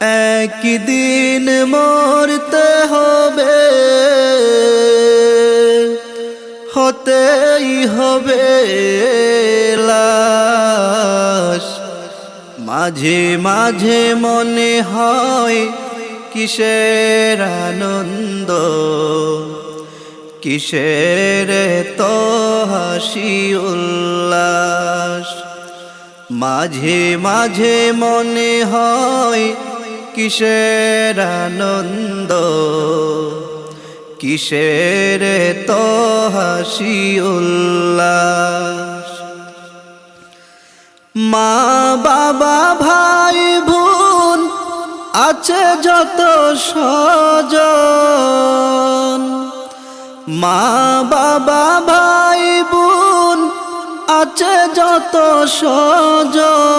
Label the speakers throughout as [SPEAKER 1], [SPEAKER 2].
[SPEAKER 1] একদিন মরতে হবে, হতেই হবে লাশ। মাঝে মাঝে মনে হয় কিসের আনন্দ, কিসের তো হাসি উল্লাস। মাঝে মাঝে মনে হয় কিসের আনন্দ? কিসের তো হাসি উল্লাস? মা, বাবা, ভাই, বোন আছে যত সজন মা, বাবা, ভাই, বোন আছে যত সজন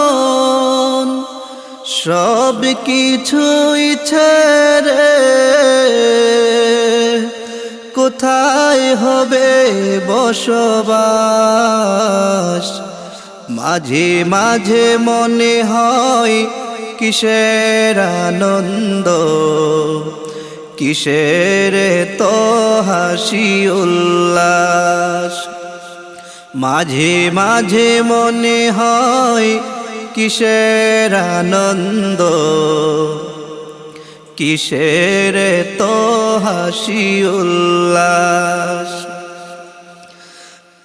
[SPEAKER 1] সব কিছুই ছেড়ে কোথায় হবে বসবাস? মাঝে মাঝে মনে হয় কিসের আনন্দ? কিসের তো হাসি উল্লাস? মাঝে মাঝে মনে হয় কিসের আনন্দ? কিসের তো হাসি উল্লাস?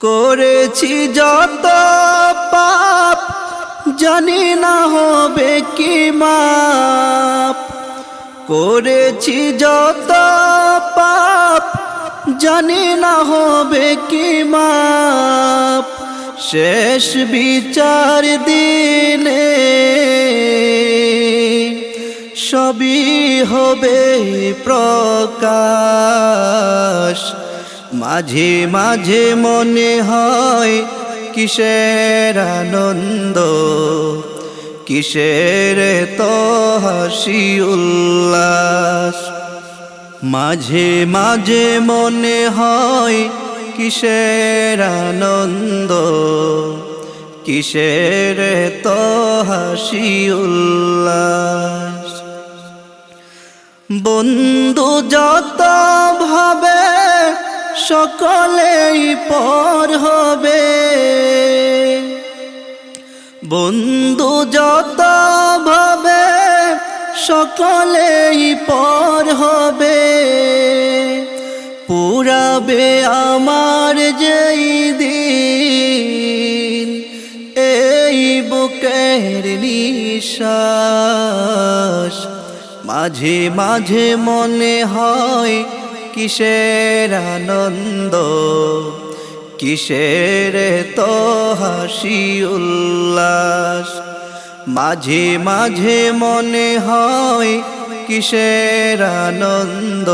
[SPEAKER 1] করেছি যত পাপ, জানি না হবে কি মাপ। করেছি যত পাপ, জানি না হবে কি মাপ। শেষ বিচার দিনে সবই হবে প্রকাশ। মাঝে মাঝে মনে হয় কিসের আনন্দ, কিসের তো হাসি উল্লাস। মাঝে মাঝে মনে হয় কিসের আনন্দ? কিসের তো হাসি উল্লাস? বন্ধু যত ভাবে, সকলেই পর হবে। বন্ধু যত ভাবে, সকলেই পর হবে। পুরাবে আমার যেই দিন, এই বুকের নিশ্বাস। মাঝে মাঝে মনে হয় কিসের আনন্দ, কিসের তো হাসি উল্লাস। মাঝে মাঝে মনে হয় কিসের আনন্দ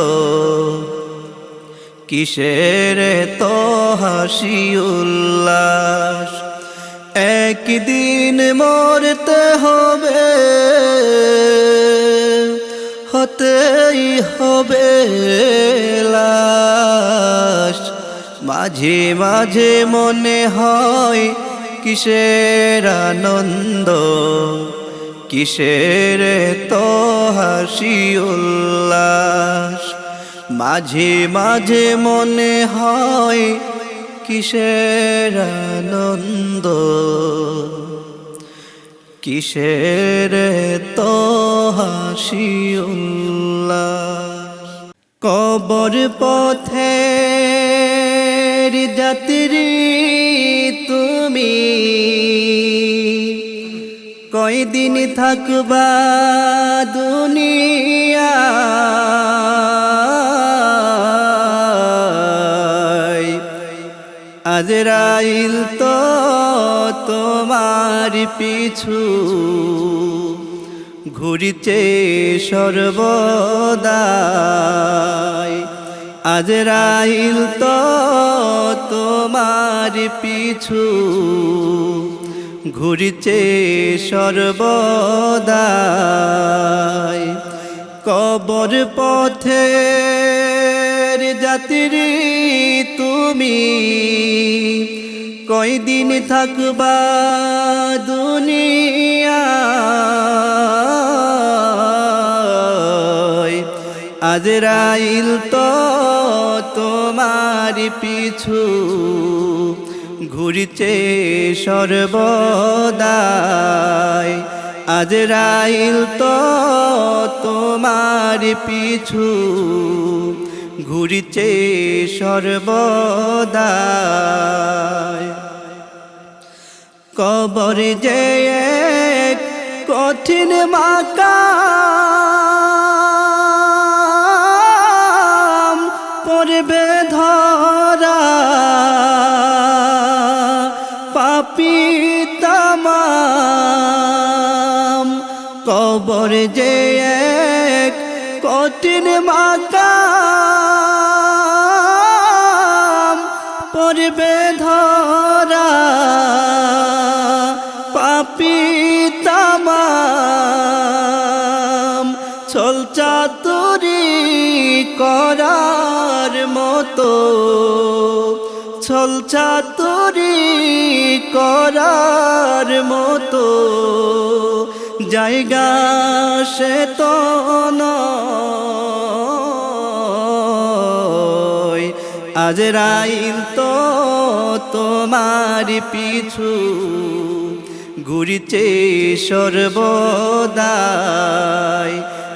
[SPEAKER 1] কিসের তো হাসি উল্লাস? একদিন মরতে হবে, হতেই হবে লাশ। মাঝে মাঝে মনে হয় কিসের আনন্দ, কিসের তো হাসি উল্লাস? মাঝে মাঝে মনে হয় কিসের আনন্দ? কিসের তো হাসি কবর পথে যাত্রী তুমি। কয়দিন থাকবা দুনিয়া আজরাইল তো তোমার পিছু। ঘুরিছে সর্বদাই। আজ রাইল তো তোমার পিছু। ঘুরিছে সর্বদাই। কবর পথের যাত্রী তুমি কয়দিন থাকবা দুনিয়ায় আজরাইল তো তোমার পিছু ঘুরিছে সর্বদাই। আজরাইল তো তোমার পিছু ঘুরিছে সর্বদাই। কবর যে এক কঠিন মাকা পড়বে ধরা। পাপি তামাম, কবর যে এক কঠিন মাকা পড়বে ধরা, পাপি তামাম। ছল চাতুরি করার মতো। ছল চাতুরি করার মতো। জায়গা সে তো নয়। আজ রাইল তো তোমার পিছু ঘুরিছে সর্বদাই।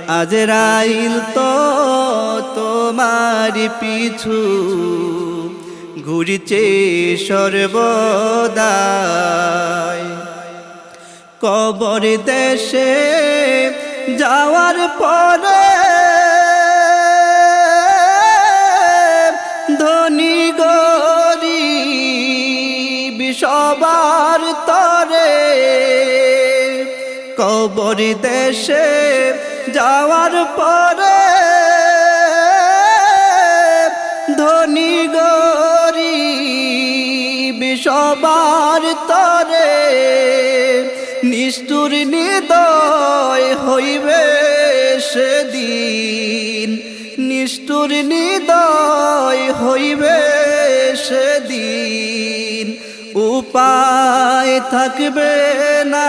[SPEAKER 1] আজ রাইল তো তোমার পিছু ঘুরিছে সর্বদাই। কবর দেশে যাওয়ার পরে ধনী গরিব সবার তরে, কবর দেশে যাওয়ার পরে ধনী গরিব সবার তরে নিষ্ঠুর নিদয় হইবে সেদিন। নিষ্ঠুর নিদয় হইবে সেদিন। উপায় থাকবে না।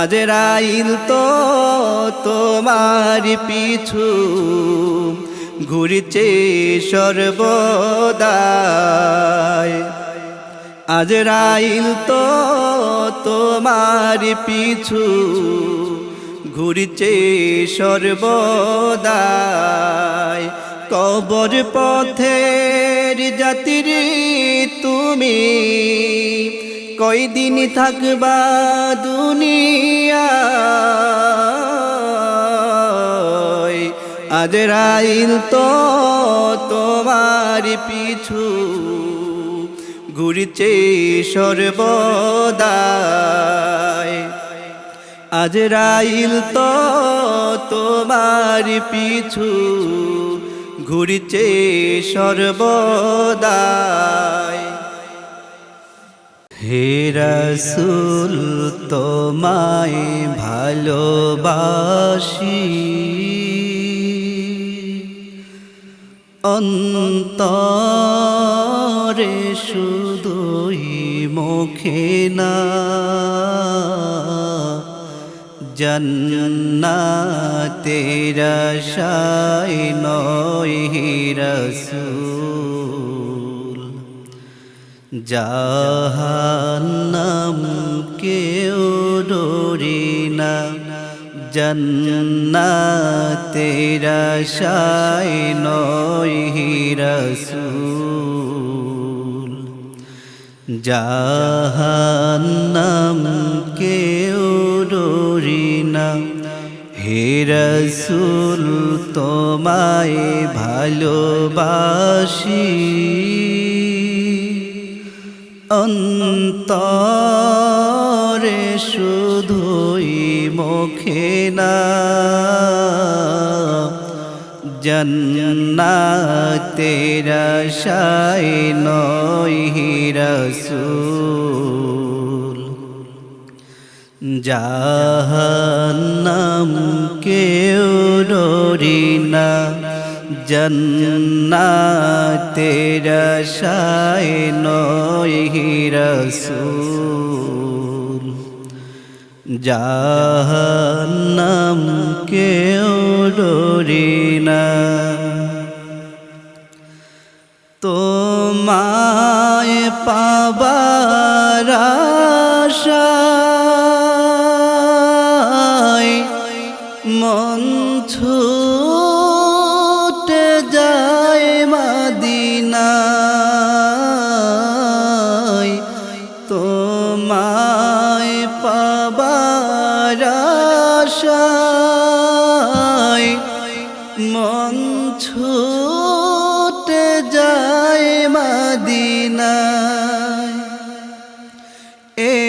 [SPEAKER 1] আজ রাইল তো তোমার পিছু, ঘুরিছে সর্বদাই। আজ রাইল তো তোমার পিছু ঘুরিছে সর্বদাই। কবর পথের জাতির তুমি। কয়দিন থাকবা দুনিয়ায়? আজ রাইল তো তোমার পিছু। ঘুরছে সর্বদাই। আজ রাইল তো তোমার পিছু ঘুরছে সর্বদাই। হে রসুল, তোমায় ভালোবাসি। অন্তরে শুধুই মুখে না। জন্নাতেরা শাই নয় হে রসুল। জাহান্নাম কেউ ডোরে না জন্নাতেরা শাই নয় হে রসুল। জাহান্নাম কেউ ডোরে না। হে রসুল তোমায় ভালোবাসি। অন্তর শুধুই মুখে না। জন্নাতের আশায় নয় রসুল। জাহান্নাম কেউ ডরি না জন্নাতের আশায় নয় রসুল। জাহান্নাম কেউ ডরি না। তোমায় পাবার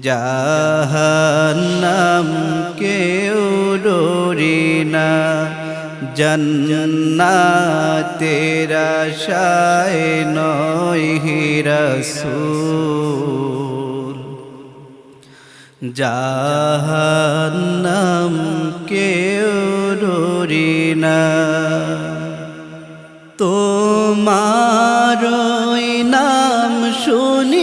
[SPEAKER 1] জাহান্নাম কেউ ডরি না। জন্নাতের আশায় নয় হে রসুল। জাহান্নাম কেউ ডরি না। তোমার নাম শুনিলাম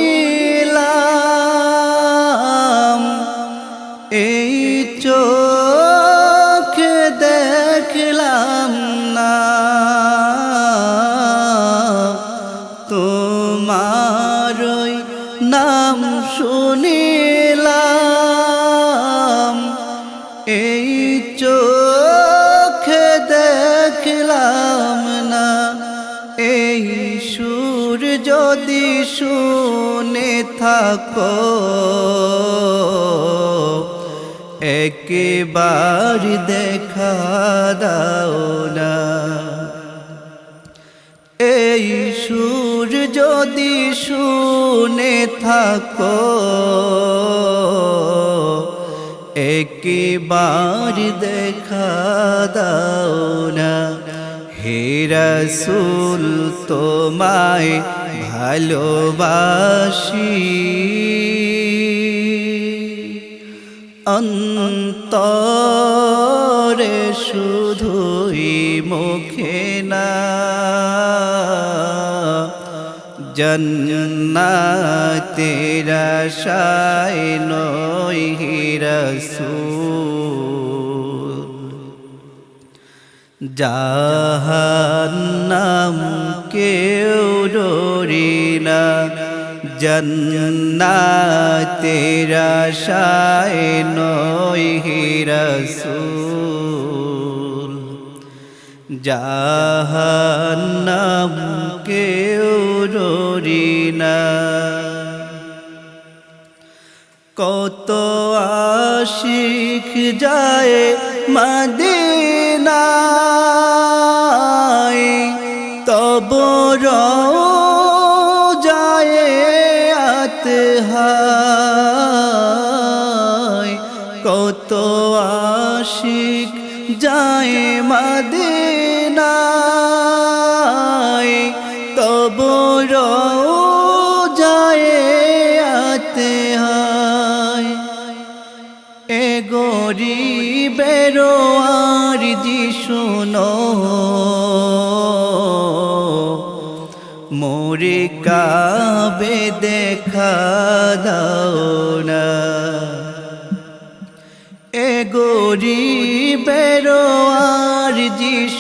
[SPEAKER 1] একবার দেখা দাও না। এই সুর যদি শুনে থাকো, একবার দেখা দাও না। হে রসুল, তোমায় ভালোবাসি। অন্তরে শুধুই মুখে না। জন্নাতের আশায় নয় হে রসুল। জাহান্নাম কেউ ডরি জন্নাতের আশায় নয় হে রসুল। জাহান্নাম কেউ ডরি না। কত আশিক যায় মদিনায়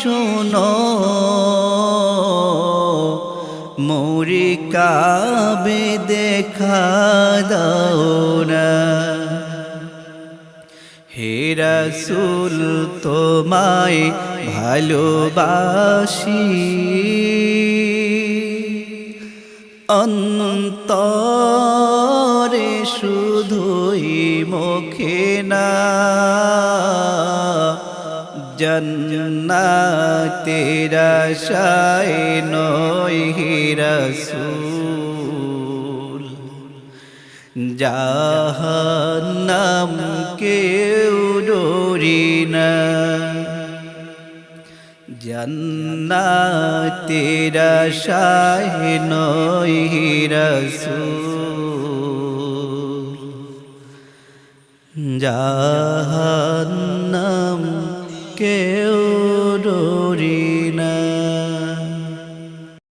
[SPEAKER 1] শুনো মোরে কাবে দেখা দাও না। হে রাসূল তোমায় ভালোবাসি। অন্তরে জন্নাতের আশায় নয় রাসূল। জাহান্নাম কেউ ডরি না। জন্নাতের আশায় নয় জাহান্নাম কেউ